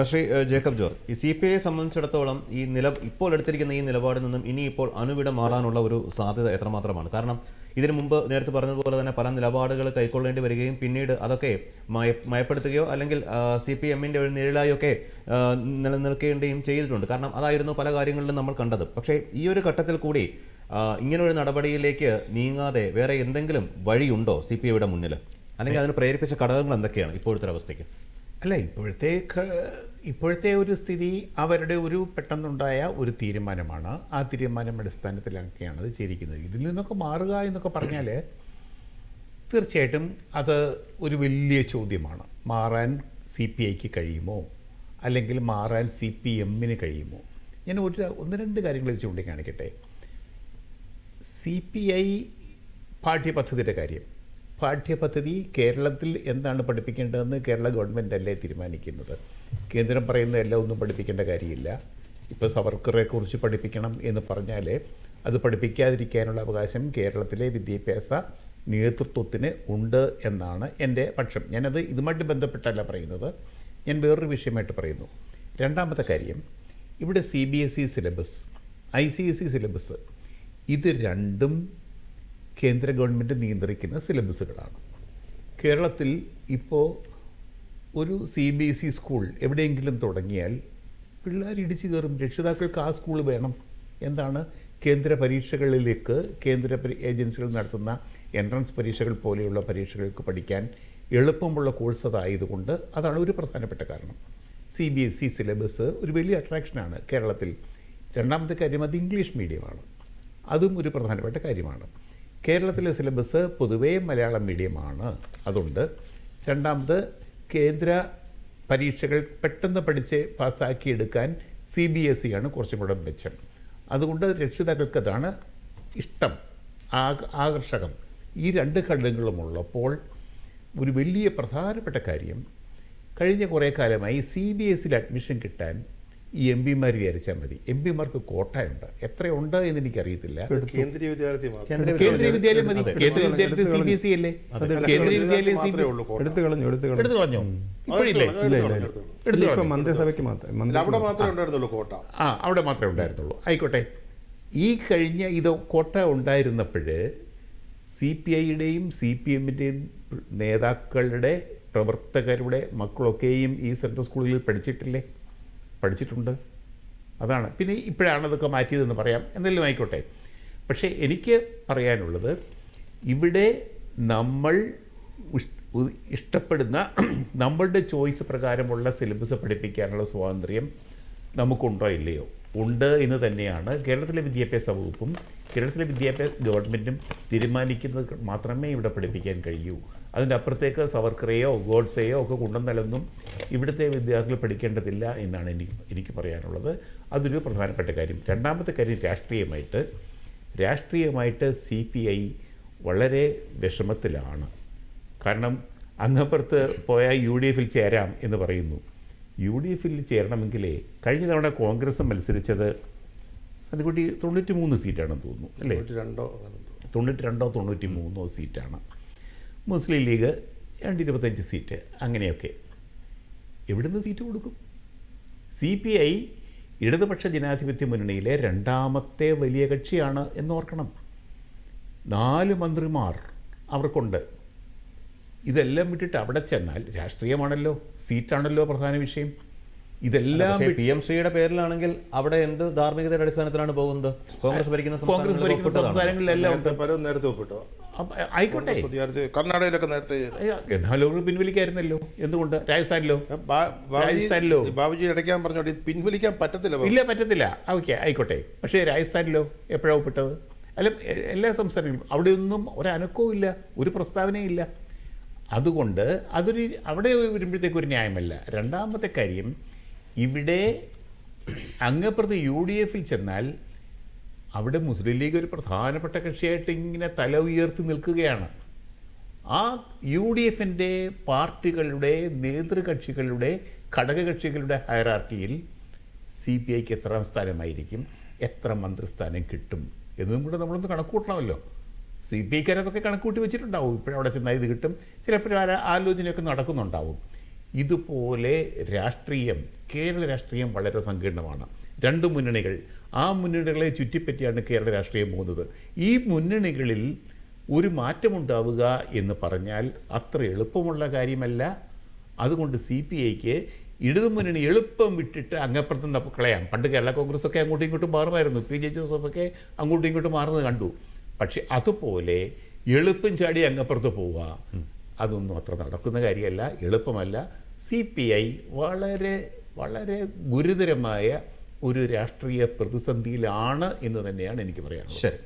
ശ്രീ ജേക്കബ് ജോർജ് ഈ C P ഐയെ സംബന്ധിച്ചിടത്തോളം ഈ നില ഇപ്പോൾ എടുത്തിരിക്കുന്ന ഈ നിലപാടിൽ നിന്നും ഇനി ഇപ്പോൾ അണുവിട മാറാനുള്ള ഒരു സാധ്യത എത്രമാത്രമാണ്? കാരണം ഇതിനു മുമ്പ് നേരത്തെ പറഞ്ഞതുപോലെ തന്നെ പല നിലപാടുകൾ കൈക്കൊള്ളേണ്ടി വരികയും പിന്നീട് അതൊക്കെ മയ മയപ്പെടുത്തുകയോ അല്ലെങ്കിൽ സി പി എമ്മിന്റെ ഒരു നിഴലായൊക്കെ നിലനിൽക്കേണ്ടിയും ചെയ്തിട്ടുണ്ട്. കാരണം അതായിരുന്നു പല കാര്യങ്ങളിലും നമ്മൾ കണ്ടത്. പക്ഷേ ഈ ഒരു ഘട്ടത്തിൽ കൂടി ഇങ്ങനൊരു നടപടിയിലേക്ക് നീങ്ങാതെ വേറെ എന്തെങ്കിലും വഴിയുണ്ടോ സി പി ഐയുടെ മുന്നിൽ അല്ലെങ്കിൽ അതിന് പ്രേരിപ്പിച്ച ഘടകങ്ങൾ എന്തൊക്കെയാണ് ഇപ്പോഴത്തെ അവസ്ഥയ്ക്ക് അല്ല ഇപ്പോഴത്തെ ഇപ്പോഴത്തെ ഒരു സ്ഥിതി അവരുടെ ഒരു പെട്ടെന്നുണ്ടായ ഒരു തീരുമാനമാണ്. ആ തീരുമാനം അടിസ്ഥാനത്തിലൊക്കെയാണ് അത് ചെയ്തിരിക്കുന്നത്. ഇതിൽ നിന്നൊക്കെ മാറുക എന്നൊക്കെ പറഞ്ഞാൽ തീർച്ചയായിട്ടും അത് ഒരു വലിയ ചോദ്യമാണ്. മാറാൻ സി പി ഐക്ക് കഴിയുമോ? അല്ലെങ്കിൽ മാറാൻ സി പി എമ്മിന് കഴിയുമോ? ഞാൻ ഒരു ഒന്ന് രണ്ട് കാര്യങ്ങൾ ചൂണ്ടിക്കാണിക്കട്ടെ. സി പി ഐ പാഠ്യപദ്ധതിയുടെ കാര്യം. പാഠ്യപദ്ധതി കേരളത്തിൽ എന്താണ് പഠിപ്പിക്കേണ്ടതെന്ന് കേരള ഗവൺമെന്റ് അല്ലേ തീരുമാനിക്കുന്നത്? കേന്ദ്രം പറയുന്ന എല്ലാം ഒന്നും പഠിപ്പിക്കേണ്ട കാര്യമില്ല. ഇപ്പോൾ സവർക്കറെ കുറിച്ച് പഠിപ്പിക്കണം എന്ന് പറഞ്ഞാൽ അത് പഠിപ്പിക്കാതിരിക്കാനുള്ള അവകാശം കേരളത്തിലെ വിദ്യാഭ്യാസ നേതൃത്വത്തിന് ഉണ്ട് എന്നാണ് എന്റെ പക്ഷം. ഞാനത് ഇതുമായിട്ട് ബന്ധപ്പെട്ടല്ല പറയുന്നത്. ഞാൻ വേറൊരു വിഷയമായിട്ട് പറയുന്നു. രണ്ടാമത്തെ കാര്യം ഇവിടെ C B S E syllabus I C S E syllabus ഇത് രണ്ടും കേന്ദ്ര ഗവൺമെന്റ് നിയന്ത്രിക്കുന്ന സിലബസുകളാണ്. കേരളത്തിൽ ഇപ്പോൾ ഒരു C B S E school എവിടെയെങ്കിലും തുടങ്ങിയാൽ പിള്ളേർ ഇടിച്ചു കയറും. രക്ഷിതാക്കൾക്ക് ആ സ്കൂൾ വേണം എന്താണ് കേന്ദ്ര പരീക്ഷകളിലേക്ക് കേന്ദ്ര ഏജൻസികൾ നടത്തുന്ന എൻട്രൻസ് പരീക്ഷകൾ പോലെയുള്ള പരീക്ഷകൾക്ക് പഠിക്കാൻ എളുപ്പമുള്ള കോഴ്സ് അതായതുകൊണ്ട് അതാണ് ഒരു പ്രധാനപ്പെട്ട കാരണം. C B S E syllabus ഒരു വലിയ അട്രാക്ഷനാണ് കേരളത്തിൽ. രണ്ടാമത്തെ കാര്യം അത് ഇംഗ്ലീഷ് മീഡിയമാണ്. അതും ഒരു പ്രധാനപ്പെട്ട കാര്യമാണ്. കേരളത്തിലെ സിലബസ് പൊതുവേ മലയാളം മീഡിയമാണ്. അതുകൊണ്ട് രണ്ടാമത് കേന്ദ്ര പരീക്ഷകൾ പെട്ടെന്ന് പഠിച്ച് പാസ്സാക്കിയെടുക്കാൻ സി ബി എസ് ഇ ആണ് കുറച്ചും കൂടെ മെച്ചം. അതുകൊണ്ട് രക്ഷിതാക്കൾക്ക് അതാണ് ഇഷ്ടം ആകർഷകം. ഈ രണ്ട് ഘടകങ്ങളും ഉള്ളപ്പോൾ ഒരു വലിയ പ്രധാനപ്പെട്ട കാര്യം കഴിഞ്ഞ കുറേ കാലമായി സി ബി എസ് സിയിൽ അഡ്മിഷൻ കിട്ടാൻ ഈ എം പിമാർ വിചാരിച്ചാൽ മതി. എം പിമാർക്ക് കോട്ടയുണ്ട്. എത്രയുണ്ട് എന്ന് എനിക്കറിയത്തില്ല കേന്ദ്രീയ കേന്ദ്രീയ വിദ്യാലയം മതി. കേന്ദ്രീയ വിദ്യാലയത്തിൽ സി ബി എസ് ഇ അല്ലേ? കേന്ദ്രീയ വിദ്യാലയം സി ബി മാത്രമേ ഉള്ളൂ കോട്ട. എടുത്തു കളഞ്ഞു എടുത്തു കളഞ്ഞു. എടുത്തു കളഞ്ഞു. ഇപ്പോഴില്ലേ ഇല്ല. കളഞ്ഞു, ഇല്ല എടുത്തു കളഞ്ഞു. എടുത്തു മന്ത്രിസഭയ്ക്ക് മാത്രം. അല്ല, അവിടെ മാത്രമേ ഉണ്ടായിരുന്നുള്ളൂ കോട്ട. ആ അവിടെ മാത്രമേ ഉണ്ടായിരുന്നുള്ളൂ. ആയിക്കോട്ടെ. ഈ കഴിഞ്ഞ ഇത് കോട്ട ഉണ്ടായിരുന്നപ്പോൾ സി പി ഐയുടെയും സി പി എമ്മിന്റെയും നേതാക്കളുടെ പ്രവർത്തകരുടെ മക്കളൊക്കെയും ഈ സെൻട്രൽ സ്കൂളിൽ പഠിച്ചിട്ടില്ലേ? പഠിച്ചിട്ടുണ്ട്. അതാണ്. പിന്നെ ഇപ്പോഴാണ് അതൊക്കെ മാറ്റിയതെന്ന് പറയാം. എന്തെങ്കിലും ആയിക്കോട്ടെ. പക്ഷേ എനിക്ക് പറയാനുള്ളത് ഇവിടെ നമ്മൾ ഇഷ്ടപ്പെടുന്ന നമ്മളുടെ ചോയ്സ് പ്രകാരമുള്ള സിലബസ് പഠിപ്പിക്കാനുള്ള സ്വാതന്ത്ര്യം നമുക്കുണ്ടോ ഇല്ലയോ? ഉണ്ട് എന്ന് തന്നെയാണ് കേരളത്തിലെ വിദ്യാഭ്യാസ വകുപ്പും കേരളത്തിലെ വിദ്യാഭ്യാസ ഗവൺമെന്റും തീരുമാനിക്കുന്നത് മാത്രമേ ഇവിടെ പഠിപ്പിക്കാൻ കഴിയൂ. അതിന്റെ അപ്പുറത്തേക്ക് സവർക്കറെയോ ഗോഡ്സെയോ ഒക്കെ കൊണ്ടുവന്നാലൊന്നും ഇവിടുത്തെ വിദ്യാർത്ഥികൾ പഠിക്കേണ്ടതില്ല എന്നാണ് എനിക്ക് എനിക്ക് പറയാനുള്ളത്. അതൊരു പ്രധാനപ്പെട്ട കാര്യം. രണ്ടാമത്തെ കാര്യം രാഷ്ട്രീയമായിട്ട്. രാഷ്ട്രീയമായിട്ട് സി പി ഐ വളരെ വിഷമത്തിലാണ്. കാരണം അങ്ങപ്പുറത്ത് പോയാൽ യു ഡി എഫിൽ ചേരാം എന്ന് പറയുന്നു. യു ഡി എഫിൽ ചേരണമെങ്കിലേ കഴിഞ്ഞ തവണ കോൺഗ്രസ് മത്സരിച്ചത് സന്ധിക്കുട്ടി തൊണ്ണൂറ്റി മൂന്ന് സീറ്റാണെന്ന് തോന്നുന്നു അല്ലേ? രണ്ടോ. തൊണ്ണൂറ്റി രണ്ടോ തൊണ്ണൂറ്റി മൂന്നോ സീറ്റാണ്. മുസ്ലിം ലീഗ് രണ്ട് ഇരുപത്തഞ്ച് സീറ്റ് അങ്ങനെയൊക്കെ. എവിടുന്ന് സീറ്റ് കൊടുക്കും? സി പി ഐ ഇടതുപക്ഷ ജനാധിപത്യ മുന്നണിയിലെ രണ്ടാമത്തെ വലിയ കക്ഷിയാണ് എന്നോർക്കണം. നാല് മന്ത്രിമാർ അവർക്കുണ്ട്. ഇതെല്ലാം വിട്ടിട്ട് അവിടെ ചെന്നാൽ രാഷ്ട്രീയമാണല്ലോ സീറ്റാണല്ലോ പ്രധാന വിഷയം. ഇതെല്ലാം പി എം സിയുടെ പേരിലാണെങ്കിൽ അവിടെ എന്ത് ധാർമ്മികതയുടെ അടിസ്ഥാനത്തിലാണ് പോകുന്നത്? കോൺഗ്രസ് ഭരിക്കുന്ന കോൺഗ്രസ് ഭരിക്കുന്ന. സംസ്ഥാനങ്ങളിലെല്ലാം പലരും നേരത്തെ ഒപ്പിട്ടോ? ആയിക്കോട്ടെ. കർണാടകയിലൊക്കെ നേരത്തെ എന്നാലും അവർ പിൻവലിക്കായിരുന്നല്ലോ എന്തുകൊണ്ട്? രാജസ്ഥാനിലോ? രാജസ്ഥാനിലോ? ബാബുജി ഇടയ്ക്കാൻ പറഞ്ഞോട്ട് പിൻവലിക്കാൻ പറ്റത്തില്ല ഇല്ല പറ്റത്തില്ല. ഓക്കെ ആയിക്കോട്ടെ. പക്ഷേ രാജസ്ഥാനിലോ എപ്പോഴാണ് ഒപ്പിട്ടത്? അല്ല എല്ലാ സംസ്ഥാനങ്ങളിലും അവിടെയൊന്നും ഒരനക്കവും ഇല്ല ഒരു പ്രസ്താവനയും ഇല്ല. അതുകൊണ്ട് അതൊരു അവിടെ വരുമ്പോഴത്തേക്ക് ഒരു ന്യായമല്ല. രണ്ടാമത്തെ കാര്യം ഇവിടെ അങ്ങപ്പുറത്ത് യു ഡി എഫിൽ ചെന്നാൽ അവിടെ മുസ്ലിം ലീഗ് ഒരു പ്രധാനപ്പെട്ട കക്ഷിയായിട്ട് ഇങ്ങനെ തല ഉയർത്തി നിൽക്കുകയാണ്. ആ യു ഡി എഫിന്റെ പാർട്ടികളുടെ നേതൃകക്ഷികളുടെ ഘടകകക്ഷികളുടെ ഹയറാർക്കിയിൽ സി പി ഐക്ക് എത്രാം സ്ഥാനമായിരിക്കും എത്ര മന്ത്രിസ്ഥാനം കിട്ടും എന്നും കൂടെ നമ്മളൊന്ന് കണക്കൂട്ടണമല്ലോ സി പി ഐക്കാർ അതൊക്കെ കണക്കൂട്ടി വെച്ചിട്ടുണ്ടാവും. ഇപ്പോഴവിടെ ചെന്നാൽ ഇത് കിട്ടും. ചിലപ്പോൾ ആലോചനയൊക്കെ നടക്കുന്നുണ്ടാവും. ഇതുപോലെ രാഷ്ട്രീയം കേരള രാഷ്ട്രീയം വളരെ സങ്കീർണമാണ്. രണ്ട് മുന്നണികൾ. ആ മുന്നണികളെ ചുറ്റിപ്പറ്റിയാണ് കേരള രാഷ്ട്രീയം പോകുന്നത്. ഈ മുന്നണികളിൽ ഒരു മാറ്റമുണ്ടാവുക എന്ന് പറഞ്ഞാൽ അത്ര എളുപ്പമുള്ള കാര്യമല്ല. അതുകൊണ്ട് സി പി ഐക്ക് ഇടതുമുന്നണി എളുപ്പം വിട്ടിട്ട് അങ്ങപ്പുറത്ത് നിന്ന് കളയാം. പണ്ട് കേരള കോൺഗ്രസ് ഒക്കെ അങ്ങോട്ടും ഇങ്ങോട്ടും മാറുമായിരുന്നു. പി ജെ ജോസഫൊക്കെ അങ്ങോട്ടും ഇങ്ങോട്ടും മാറുന്നത് കണ്ടു. പക്ഷെ അതുപോലെ എളുപ്പം ചാടി അങ്ങപ്പുറത്ത് പോവുക. അതൊന്നും അത്ര നടക്കുന്ന കാര്യമല്ല എളുപ്പമല്ല. സി പി ഐ വളരെ വളരെ ഗുരുതരമായ ഒരു രാഷ്ട്രീയ പ്രതിസന്ധിയിലാണ് എന്ന് തന്നെയാണ് എനിക്ക് പറയാനുള്ളത്. ശരി.